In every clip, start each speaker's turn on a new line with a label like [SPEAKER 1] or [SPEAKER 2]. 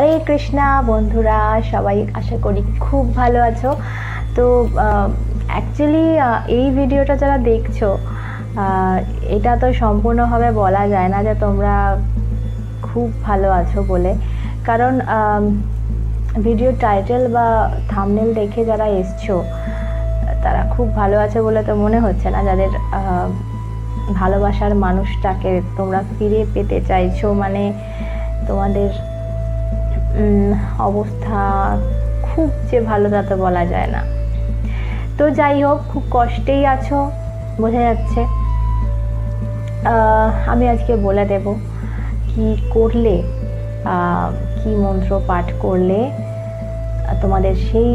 [SPEAKER 1] হরে কৃষ্ণা বন্ধুরা, সবাই আশা করি খুব ভালো আছো। তো অ্যাকচুয়ালি এই ভিডিওটা যারা দেখছ এটা তো সম্পূর্ণভাবে বলা যায় না যে তোমরা খুব ভালো আছো বলে। কারণ ভিডিও টাইটেল বা থামনেল দেখে যারা এসছো, তারা খুব ভালো আছে বলে তো মনে হচ্ছে না। যাদের ভালোবাসার মানুষটাকে তোমরা ফিরে পেতে চাইছো মানে তোমাদের অবস্থা খুব যে ভালো তা তো বলা যায় না। তো যাই হোক, খুব কষ্টেই আছো, বোঝা যাচ্ছে। আমি আজকে বলে দেব কি করলে কি মন্ত্র পাঠ করলে তোমাদের সেই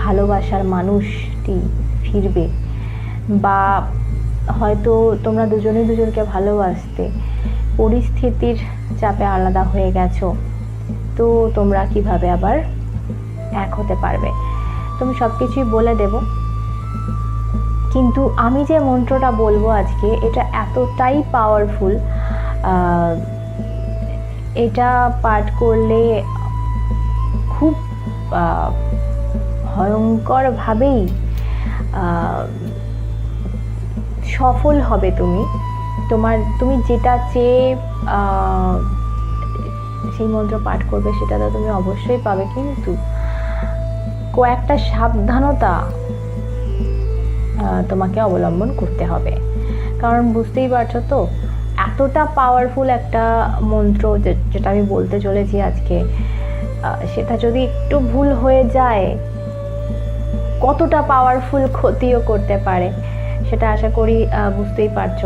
[SPEAKER 1] ভালোবাসার মানুষটি ফিরবে। বা হয়তো তোমরা দুজনে দুজনকে ভালোবাসতে, পরিস্থিতির চাপে আলাদা হয়ে গেছো। তো তোমরা কীভাবে আবার এক হতে পারবে? তুমি সব কিছুই বলে দেব। কিন্তু আমি যে মন্ত্রটা বলব আজকে, এটা এতটাই পাওয়ারফুল এটা পাঠ করলে খুব ভয়ঙ্করভাবেই সফল হবে তুমি। তোমার, তুমি যেটা চেয়ে সেই মন্ত্র পাঠ করবে, সেটা তো তুমি অবশ্যই পাবে। কিন্তু কয়েকটা সাবধানতা তোমাকে অবলম্বন করতে হবে। কারণ বুঝতেই পারছ তো, এতটা পাওয়ারফুল একটা মন্ত্র যেটা আমি বলতে চলেছি আজকে সেটা যদি একটু ভুল হয়ে যায়, কতটা পাওয়ারফুল ক্ষতিও করতে পারে, সেটা আশা করি বুঝতেই পারছ।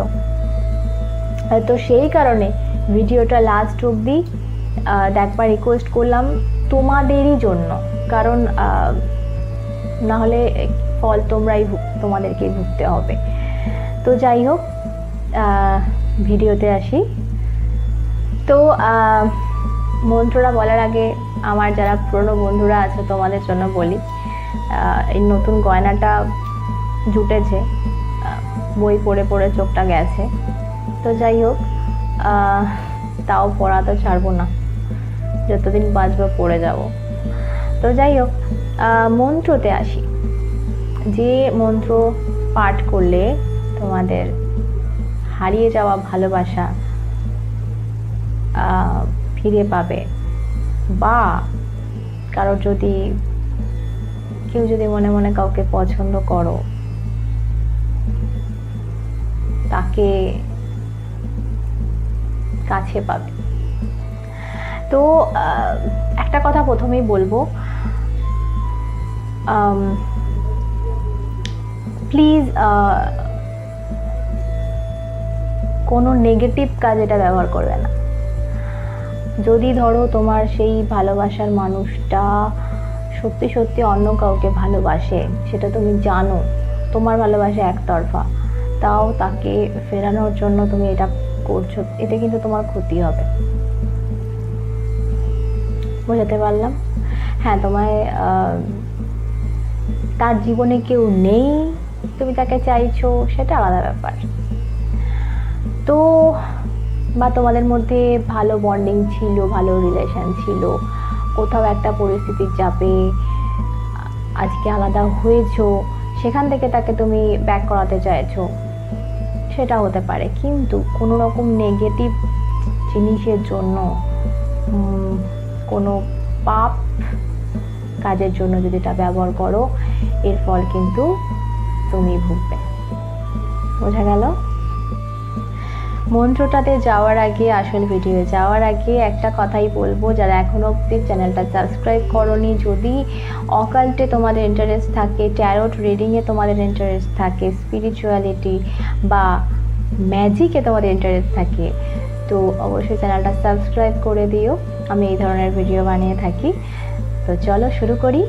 [SPEAKER 1] তো সেই কারণে ভিডিওটা লাস্ট অবধি দেখবার রিকোয়েস্ট করলাম তোমাদেরই জন্য। কারণ না হলে ফল তোমরাই তোমাদেরকেই ভুগতে হবে। তো যাই হোক ভিডিওতে আসি। তো আহ, মন্ত্রটা বলার আগে আমার যারা পুরনো বন্ধুরা আছে তোমাদের জন্য বলি এই নতুন গয়নাটা জুটেছে বই পড়ে পড়ে চোখটা গেছে। তো যাই হোক তাও পড়া তো ছাড়বো না। যতদিন বাঁচবো, পড়ে যাব। তো যাই হোক মন্ত্রতে আসি। যে মন্ত্র পাঠ করলে তোমাদের হারিয়ে যাওয়া ভালোবাসা ফিরে পাবে। বা কারোর যদি, কেউ যদি মনে মনে কাউকে পছন্দ করো, তাকে কাছে পাবে। তো একটা কথা প্রথমেই বলব। প্লিজ কোনো নেগেটিভ কাজ এটা ব্যবহার করবে না। যদি ধরো তোমার সেই ভালোবাসার মানুষটা সত্যি সত্যি অন্য কাউকে ভালোবাসে, সেটা তুমি জানো, তোমার ভালোবাসা একতরফা, তাও তাকে ফেরানোর জন্য তুমি এটা করছ, এতে কিন্তু তোমার ক্ষতি হবে। বোঝাতে পারলাম। হ্যাঁ তোমায় তার জীবনে কেউ নেই, তুমি তাকে চাইছো, সেটা আলাদা ব্যাপার। তো, বা তোমাদের মধ্যে ভালো বন্ডিং ছিল, ভালো রিলেশন ছিল, কোথাও একটা পরিস্থিতির চাপে আজকে আলাদা হয়েছো, সেখান থেকে তাকে তুমি ব্যাক করাতে চাইছো, সেটা হতে পারে। কিন্তু কোনো রকম নেগেটিভ জিনিসের জন্য কোনো পাপ কাজের জন্য যদি এটা ব্যবহার করো, এর ফল কিন্তু তুমি ভুগবে। বোঝা গেল? মন্ত্রটাতে যাওয়ার আগে, আসল ভিডিও যাওয়ার আগে একটা কথাই বলব, যারা এখনও অব্দি চ্যানেলটা সাবস্ক্রাইব করনি, যদি অকাল্টে তোমাদের ইন্টারেস্ট থাকে ট্যারোট রিডিংয়ে তোমাদের ইন্টারেস্ট থাকে স্পিরিচুয়ালিটি বা ম্যাজিকে তোমাদের ইন্টারেস্ট থাকে তো অবশ্যই চ্যানেলটা সাবস্ক্রাইব করে দিও। আমি এই ধরনের ভিডিও বানিয়ে থাকি। তো চলো শুরু করি।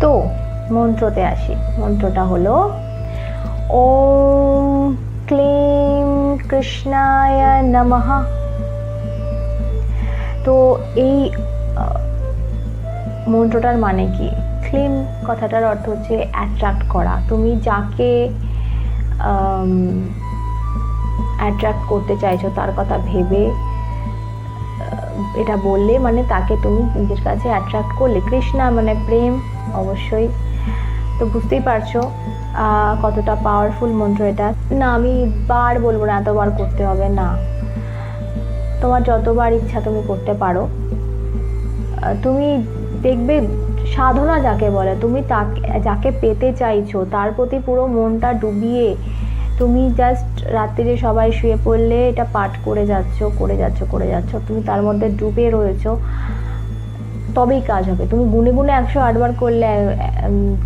[SPEAKER 1] তো, মন্ত্রতে আসি। মন্ত্রটা হলো, ওম ক্লিম কৃষ্ণায় নমঃ। তো এই মন্ত্রটার মানে কি? ক্লিম কথাটার অর্থ হচ্ছে অ্যাট্রাক্ট করা। তুমি যাকে অ্যাট্রাক্ট করতে চাইছো, তার কথা ভেবে এটা বললে মানে তাকে তুমি নিজের কাছে অ্যাট্রাক্ট করলে। কৃষ্ণা মানে প্রেম, অবশ্যই। তো বুঝতেই পারছ কতটা পাওয়ারফুল মন্ত্র এটা। না, আমি বার বলব না, এতবার করতে হবে, না। তোমার যতবার ইচ্ছা তুমি করতে পারো। তুমি দেখবে সাধনা যাকে বলে, তুমি তাকে, যাকে পেতে চাইছো, তার প্রতি পুরো মনটা ডুবিয়ে তুমি জাস্ট রাত্রিরে সবাই শুয়ে পড়লে এটা পাঠ করে যাচ্ছ করে যাচ্ছ করে যাচ্ছ। তুমি তার মধ্যে ডুবে রয়েছো। তবেই কাজ হবে। তুমি গুনে গুনে একশো আটবার করলে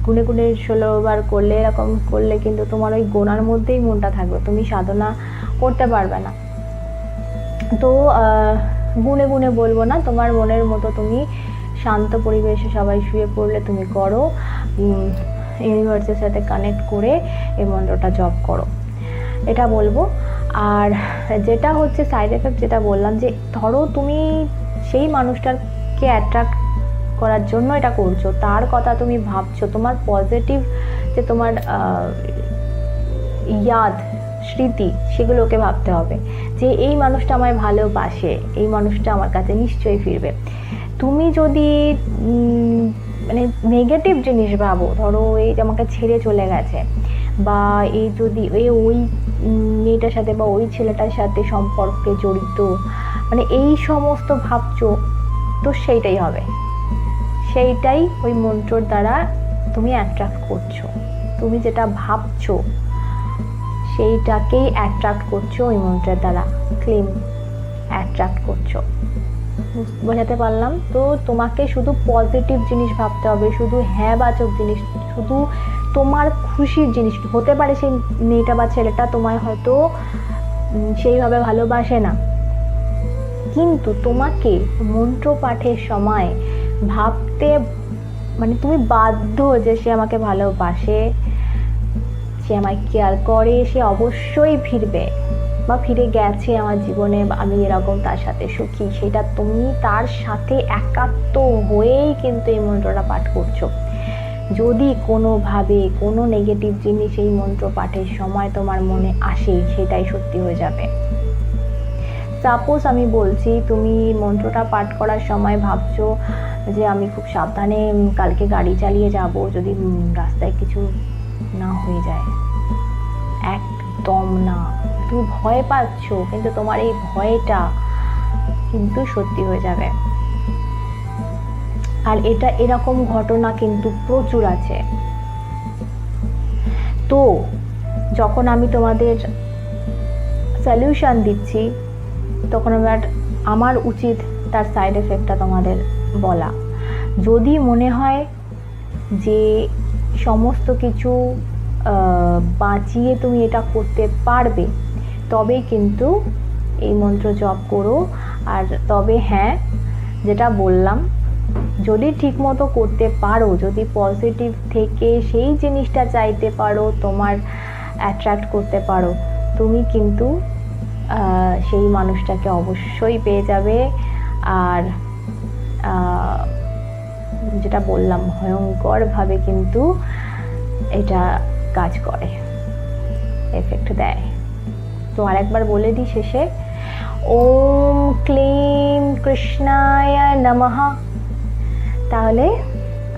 [SPEAKER 1] গুনে গুনে ষোলো বার করলে, এরকম করলে কিন্তু তোমার ওই গোনার মধ্যেই মনটা থাকবে। তুমি সাধনা করতে পারবে না। তো গুনে গুনে বলব না, তোমার মনের মতো তুমি শান্ত পরিবেশে সবাই শুয়ে পড়লে তুমি করো। ইউনিভার্সের সাথে কানেক্ট করে এই মন্ত্রটা জপ করো। এটা বলব। আর যেটা হচ্ছে সাইড এফেক্ট যেটা বললাম যে, ধরো তুমি সেই মানুষটাকে অ্যাট্রাক্ট করার জন্য এটা করছ, তার কথা তুমি ভাবছ, তোমার পজিটিভ যে তোমার ইয়াদ, স্মৃতি, সেগুলোকে ভাবতে হবে যে, এই মানুষটা আমায় ভালোবাসে, এই মানুষটা আমার কাছে নিশ্চয়ই ফিরবে। তুমি যদি মানে নেগেটিভ জিনিস ভাবো। ধরো এই যে আমাকে ছেড়ে চলে গেছে বা এই যদি এই ওই মেয়েটার সাথে বা ওই ছেলেটার সাথে সম্পর্কে জড়িত মানে এই সমস্ত ভাবছ, তো সেইটাই হবে। সেইটাই ওই মন্ত্রর দ্বারা তুমি অ্যাট্রাক্ট করছ। তুমি যেটা ভাবছ, সেইটাকেই অ্যাট্রাক্ট করছ ওই মন্ত্রের দ্বারা। ক্লিন অ্যাট্রাক্ট করছ। বোঝাতে পারলাম। তো তোমাকে শুধু পজিটিভ জিনিস ভাবতে হবে, শুধু হ্যাঁ বাচক জিনিস, শুধু তোমার খুশির জিনিস। হতে পারে সেই মেয়েটা বা ছেলেটা তোমায় হয়তো সেইভাবে ভালোবাসে না। কিন্তু তোমাকে মন্ত্র পাঠের সময় ভাবতে মানে তুমি বাধ্য যে সে আমাকে ভালোবাসে, সে আমায় কেয়ার করে, সে অবশ্যই ফিরবে। বা ফিরে গেছে আমার জীবনে, আমি এরকম তার সাথে সুখী। সেটা তুমি তার সাথে একাত্ম হয়েই কিন্তু এই মন্ত্রটা পাঠ করছ। যদি কোনোভাবে কোনো নেগেটিভ জিনিস এই মন্ত্র পাঠের সময় তোমার মনে আসে, সেটাই সত্যি হয়ে যাবে। সাপোজ আমি বলছি, তুমি মন্ত্রটা পাঠ করার সময় ভাবছ যে আমি খুব সাবধানে কালকে গাড়ি চালিয়ে যাব, যদি রাস্তায় কিছু না হয়ে যায়। একদম না। তুমি ভয় পাচ্ছ, কিন্তু তোমার এই ভয়টা কিন্তু সত্যি হয়ে যাবে। আর এটা এরকম ঘটনা কিন্তু প্রচুর আছে। তো, যখন আমি তোমাদের সলিউশন দিচ্ছি, তখন আমার আমার উচিত তার সাইড এফেক্টটা তোমাদের বলা। যদি মনে হয় যে সমস্ত কিছু বাঁচিয়ে তুমি এটা করতে পারবে তবেই কিন্তু এই মন্ত্র জপ করো। আর তবে হ্যাঁ যেটা বললাম, যদি ঠিকমতো করতে পারো, যদি পজিটিভ থেকে সেই জিনিসটা চাইতে পারো, তোমার অ্যাট্রাক্ট করতে পারো, তুমি কিন্তু সেই মানুষটাকে অবশ্যই পেয়ে যাবে। আর যেটা বললাম, ভয়ঙ্করভাবে কিন্তু এটা কাজ করে। এফেক্ট দেয়। তো আরেকবার বলে দিই শেষে। ওম ক্লিম কৃষ্ণায় নমহা তাহলে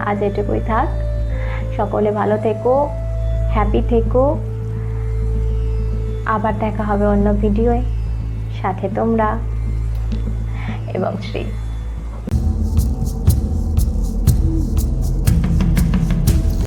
[SPEAKER 1] আজ এটুকুই থাক। সকলে ভালো থেকো হ্যাপি থেকো। আবার দেখা হবে অন্য ভিডিওয় সাথে তোমরা। এবং শ্রী